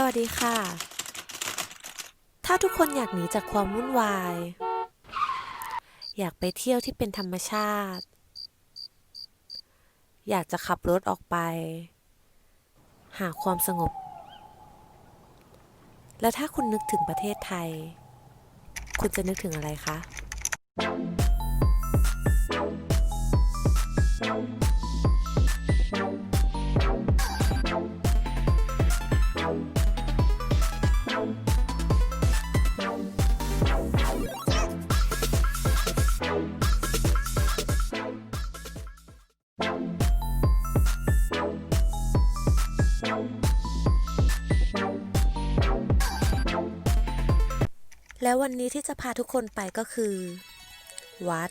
สวัสดีค่ะ ถ้าทุกคนอยากหนีจากความวุ่นวาย อยากไปเที่ยวที่เป็นธรรมชาติ อยากจะขับรถออกไป หาความสงบ แล้วถ้าคุณนึกถึงประเทศไทย คุณจะนึกถึงอะไรคะ และวันนี้ที่จะพาทุกคนไปก็คือ วัด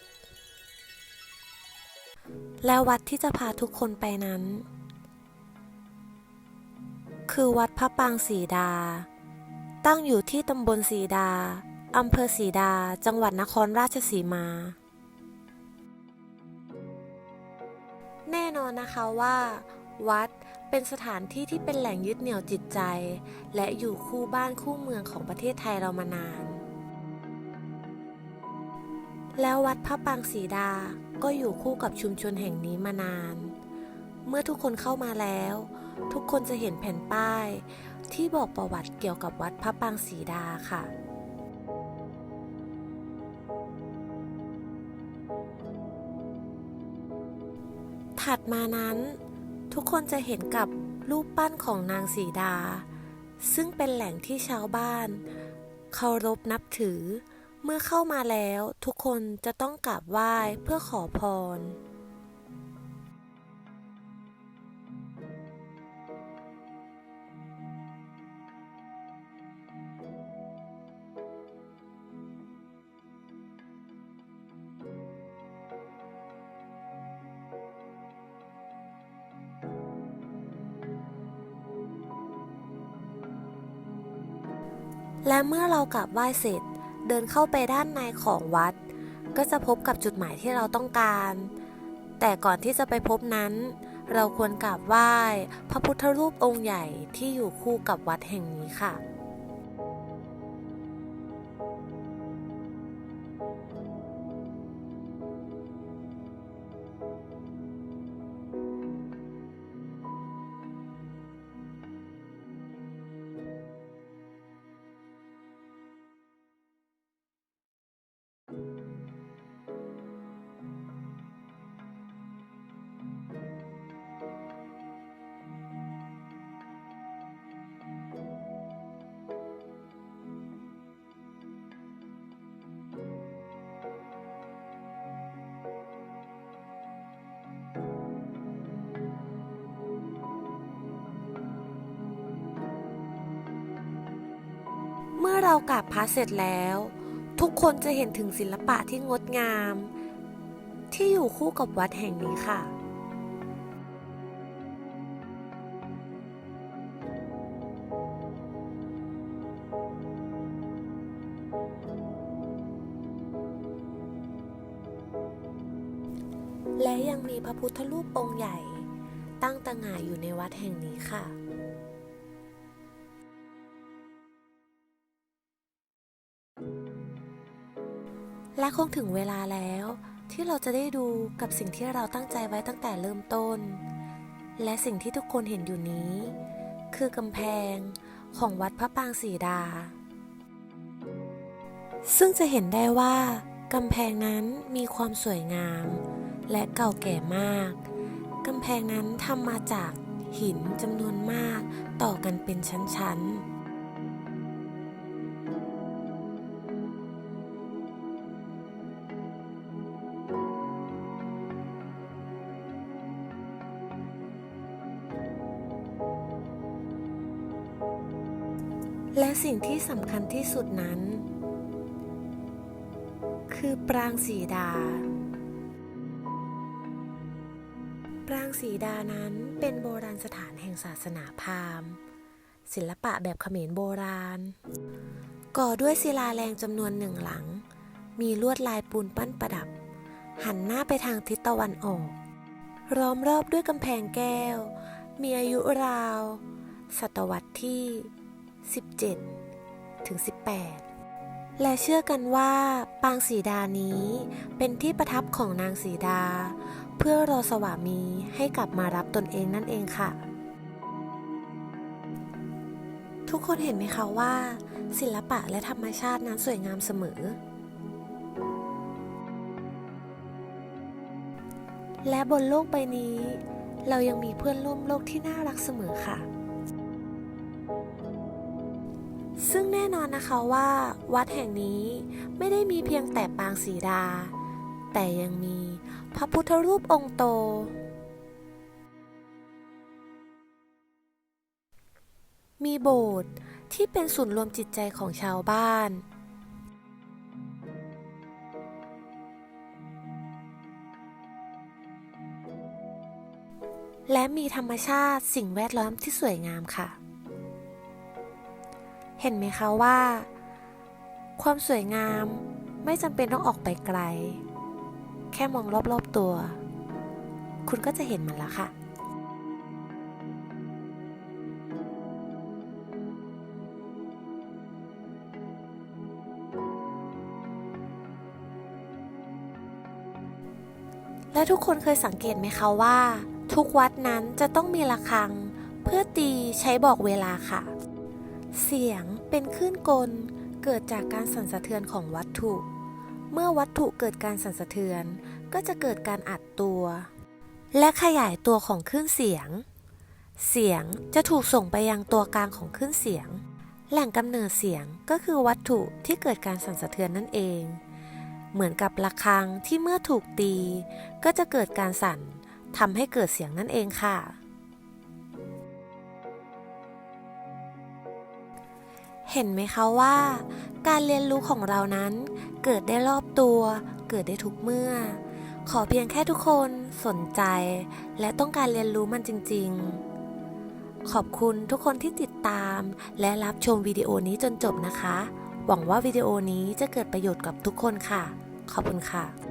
และวัดที่จะพาทุกคนไปนั้น คือวัดพระปางศรีดา ตั้งอยู่ที่ตำบลศรีดาอำเภอศรีดา จังหวัดนครราชสีมา แน่นอนนะคะว่า วัดเป็นสถานที่ที่เป็นแหล่งยึดเหนี่ยวจิตใจ และอยู่คู่บ้านคู่เมืองของประเทศไทยเรามานาน แล้ววัดพระปางศรีดาก็อยู่คู่กับชุมชนแห่งนี้มานาน เมื่อทุกคนเข้ามาแล้ว ทุกคนจะเห็นแผ่นป้าย ที่บอกประวัติเกี่ยวกับวัดพระปางศรีดาค่ะถัดมานั้น ทุกคนจะเห็นกับรูปปั้นของนางสีดา ซึ่งเป็นแหล่งที่ชาวบ้านเคารพนับถือ เมื่อเข้ามาแล้วทุกคนจะต้องกราบไหว้เพื่อขอพรและเมื่อเรากราบไหว้เสร็จ เดินเข้าไปด้านในของวัด ก็จะพบกับจุดหมายที่เราต้องการ แต่ก่อนที่จะไปพบนั้น เราควรกราบไหว้ พระพุทธรูปองค์ใหญ่ที่อยู่คู่กับวัดแห่งนี้ค่ะ เรากราบพระเสร็จแล้ว ทุกคนจะเห็นถึงศิลปะที่งดงาม ที่อยู่คู่กับวัดแห่งนี้ค่ะและยังมีพระพุทธรูปองค์ใหญ่ ตั้งตระหง่ายอยู่ในวัดแห่งนี้ค่ะ และคงถึงเวลาแล้ว ที่เราจะได้ดูกับสิ่งที่เราตั้งใจไว้ตั้งแต่เริ่มต้น และสิ่งที่ทุกคนเห็นอยู่นี้ คือกำแพงของวัดพระปางศรีดา ซึ่งจะเห็นได้ว่ากำแพงนั้นมีความสวยงาม และเก่าแก่มากกำแพงนั้นทำมาจากหินจำนวนมากต่อกันเป็นชั้นๆ และสิ่งที่สำคัญที่สุดนั้น คือปรางสีดา ปรางสีดานั้นเป็นโบราณสถานแห่งศาสนาพราหมณ์ ศิลปะแบบเขมรโบราณ ก่อด้วยศิลาแรงจำนวนหนึ่งหลัง มีลวดลายปูนปั้นประดับ หันหน้าไปทางทิศตะวันออกล้อมรอบด้วยกำแพงแก้ว มีอายุราว ศตวรรษที่ 17 ถึง 18 และเชื่อกันว่าปางสีดานี้เป็นที่ประทับของนางสีดา เพื่อรอสวามีให้กลับมารับตนเองนั่นเองค่ะ ทุกคนเห็นไหมคะว่า ศิลปะและธรรมชาตินั้นสวยงามเสมอและบนโลกใบนี้ เรายังมีเพื่อนร่วมโลกที่น่ารักเสมอค่ะ ซึ่งแน่นอนนะคะว่าวัดแห่งนี้ไม่ได้มีเพียงแต่ปางสีดา แต่ยังมีพระพุทธรูปองค์โต มีโบสถ์ที่เป็นศูนย์รวมจิตใจของชาวบ้านและมีธรรมชาติสิ่งแวดล้อมที่สวยงามค่ะ เห็นไหมคะว่า ความสวยงามไม่จำเป็นต้องออกไปไกล แค่มองรอบๆตัว คุณก็จะเห็นมันแล้วค่ะและทุกคนเคยสังเกตไหมคะว่า ทุกวัดนั้นจะต้องมีระฆัง เพื่อตีใช้บอกเวลาค่ะ เสียงเป็นคลื่นกลเกิดจากการสั่นสะเทือนของวัตถุ เมื่อวัตถุเกิดการสั่นสะเทือน ก็จะเกิดการอัดตัว และขยายตัวของคลื่นเสียง เสียงจะถูกส่งไปยังตัวกลางของคลื่นเสียง แหล่งกำเนิดเสียงก็คือวัตถุที่เกิดการสั่นสะเทือนนั่นเอง เหมือนกับระฆังที่เมื่อถูกตี ก็จะเกิดการสั่นทำให้เกิดเสียงนั่นเองค่ะ เห็นไหมคะว่า การเรียนรู้ของเรานั้น เกิดได้รอบตัว เกิดได้ทุกเมื่อ ขอเพียงแค่ทุกคนสนใจ และต้องการเรียนรู้มันจริง ๆ ขอบคุณทุกคนที่ติดตาม และรับชมวิดีโอนี้จนจบนะคะ หวังว่าวิดีโอนี้จะเกิดประโยชน์กับทุกคนค่ะ ขอบคุณค่ะ